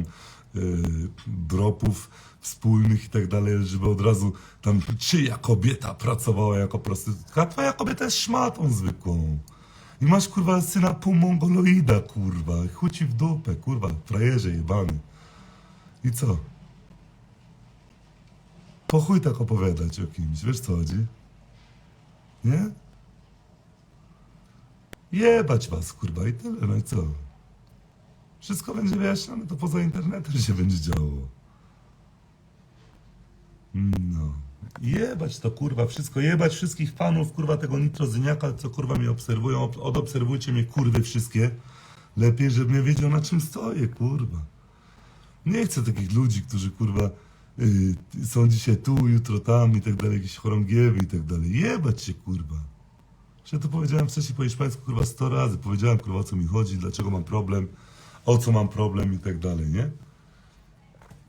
e, dropów wspólnych i tak dalej, żeby od razu tam czyja kobieta pracowała jako prostytutka, twoja kobieta jest szmatą zwykłą. I masz kurwa syna pół mongoloida, kurwa. Chuj ci w dupę, kurwa, frajerze jebany. I co? Po chuj tak opowiadać o kimś, wiesz co chodzi? Nie? Jebać was, kurwa, i tyle, no i co? Wszystko będzie wyjaśnione, to poza internetem się będzie działo. No. Jebać to, kurwa, wszystko, jebać wszystkich fanów, kurwa, tego nitrozyniaka, co, kurwa, mnie obserwują. Ob- Odobserwujcie mnie, kurwy, wszystkie. Lepiej, żebym ja wiedział, na czym stoję, kurwa. Nie chcę takich ludzi, którzy, kurwa, y, są dzisiaj tu, jutro tam i tak dalej, jakieś chorągiewy i tak dalej. Jebać się, kurwa. Że ja to powiedziałem wcześniej po hiszpańsku, kurwa, sto razy. Powiedziałem, kurwa, o co mi chodzi, dlaczego mam problem, o co mam problem i tak dalej, nie?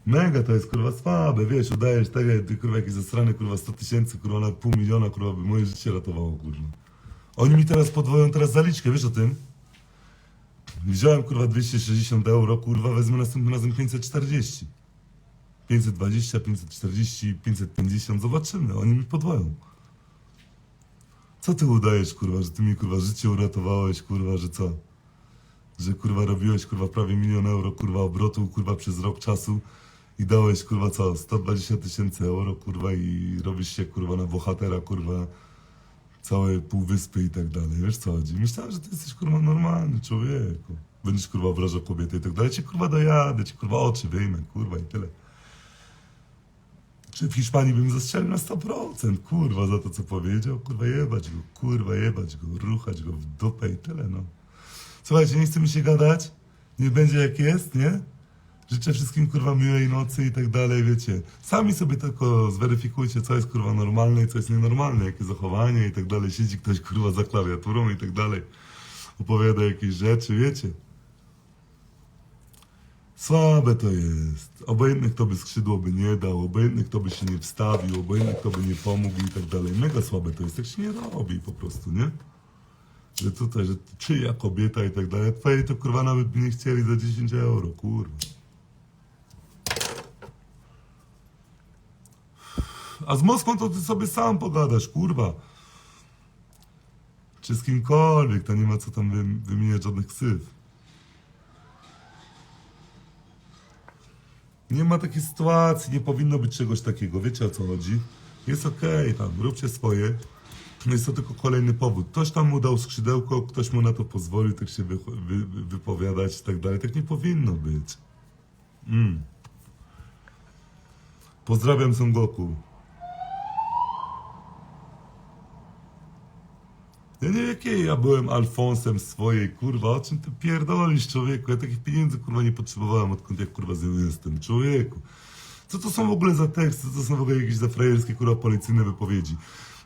Mega to jest, kurwa, słabe, wiesz, udajesz jak ty, kurwa, jakiś zasrany, kurwa, 100 tysięcy, kurwa, na pół miliona, kurwa, by moje życie ratowało, kurwa. Oni mi teraz podwoją teraz zaliczkę, wiesz o tym? Wziąłem, kurwa, 260 euro, kurwa, wezmę następnym razem 540. 520, 540, 550, zobaczymy, oni mi podwoją. Co ty udajesz, kurwa, że ty mi, kurwa, życie uratowałeś, kurwa, że co? Że, kurwa, robiłeś, kurwa, prawie milion euro, kurwa, obrotu, kurwa, przez rok czasu i dałeś, kurwa, co? 120 tysięcy euro, kurwa, i robisz się, kurwa, na bohatera, kurwa, całej półwyspy i tak dalej. Wiesz co chodzi? Myślałem, że ty jesteś, kurwa, normalny człowieku. Będziesz, kurwa, obrażał kobiety i tak dalej. Cię, kurwa, dojadę, ci, kurwa, oczy wyjmę, kurwa, i tyle. Czy w Hiszpanii bym zastrzelił na 100%, kurwa, za to, co powiedział? Kurwa, jebać go, kurwa, jebać go, ruchać go w dupę i tyle, no. Słuchajcie, nie chce mi się gadać, nie będzie jak jest, nie? Życzę wszystkim, kurwa, miłej nocy i tak dalej, wiecie. Sami sobie tylko zweryfikujcie, co jest, kurwa, normalne i co jest nienormalne, jakie zachowanie i tak dalej. Siedzi ktoś, kurwa, za klawiaturą i tak dalej. Opowiada jakieś rzeczy, wiecie. Słabe to jest. Obojętny kto by skrzydło by nie dał, obojętny kto by się nie wstawił, obojętny kto by nie pomógł i tak dalej. Mega słabe to jest, tak się nie robi po prostu, nie? Że tutaj, że czyja kobieta i tak dalej. Twojej to kurwa nawet by nie chcieli za 10 euro, kurwa. A z Moskwą to ty sobie sam pogadasz, kurwa. Czy z kimkolwiek, to nie ma co tam wy, wymieniać żadnych ksyw. Nie ma takiej sytuacji, nie powinno być czegoś takiego. Wiecie o co chodzi? Jest okej, tam, róbcie swoje. Jest to tylko kolejny powód. Ktoś tam mu dał skrzydełko, ktoś mu na to pozwolił, tak się wy, wy, wy, wypowiadać i tak dalej. Tak nie powinno być. Mm. Pozdrawiam Son Goku. Ja nie wiem, jakiej ja byłem Alfonsem swojej, kurwa, o czym ty pierdolisz, człowieku? Ja takich pieniędzy, kurwa, nie potrzebowałem, odkąd ja, kurwa, jestem, człowieku. Co to są w ogóle za teksty, co to są w ogóle jakieś za frajerskie, kurwa, policyjne wypowiedzi?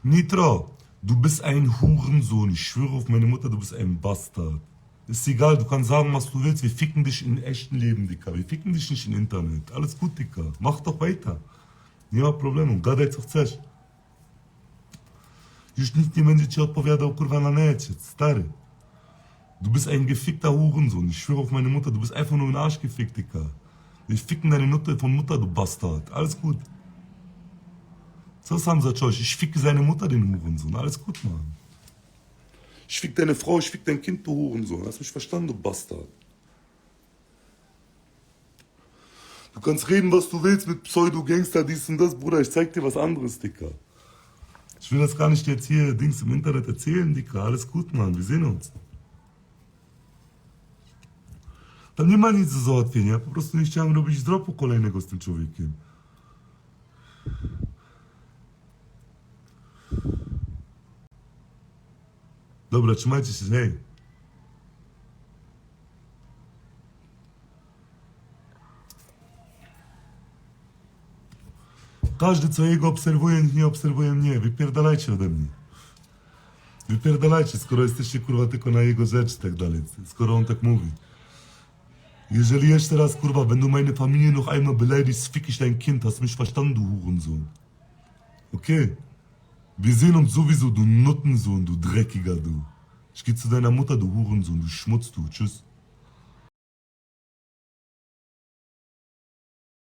Nitro, du bist ein Hurensohn, ich schwöre auf meine Mutter, du bist ein Bastard. Ist egal, du kannst sagen, was du willst, wir ficken dich im echten Leben, Dicker. Wir ficken dich nicht im Internet. Alles gut, Dicker. Mach doch weiter. Nie problemu, gadaj co chcesz. Już nikt nie będzie ci odpowiadał, kurwa, na necie, stary. Du bist ein gefickter Hurensohn. Ich schwöre auf meine Mutter, du bist einfach nur ein Arsch gefickt, Dicker. Wir ficken deine Nutte von Mutter, du Bastard. Alles gut. Co sam zacząłeś? Ich ficke seine Mutter, den Hurensohn. Alles gut, Mann. Ich fick deine Frau, ich fick dein Kind, du Hurensohn. Hast mich verstanden, du Bastard? Du kannst reden, was du willst mit Pseudo-Gangster, dies und das, Bruder. Ich zeig dir was anderes, Dicker. Ich will das gar nicht jetzt hier Dings im Internet erzählen, Dicker. Alles gut, Mann. Wir sehen uns. Tam nie ma nic do załatwienia. Po prostu nie chciałem robić dropu kolejnego z tym człowiekiem. Dobra, trzymajcie się. Każdy, co jego obserwuje, nie obserwuje mnie. Wypierdalajcie ode mnie. Wypierdalajcie, skoro jesteście kurwa tylko na jego rzecz i tak dalej. Skoro on tak mówi. Jeżeli jeszcze raz kurwa, wenn du meine Familie noch einmal beleidigst, fick ich dein Kind. Hast mich verstanden, du Hurensohn? Okay. Wir sehen uns sowieso, du Nuttensohn, du Dreckiger, du. Ich geh zu deiner Mutter, du Hurensohn, du Schmutz, du. Tschüss.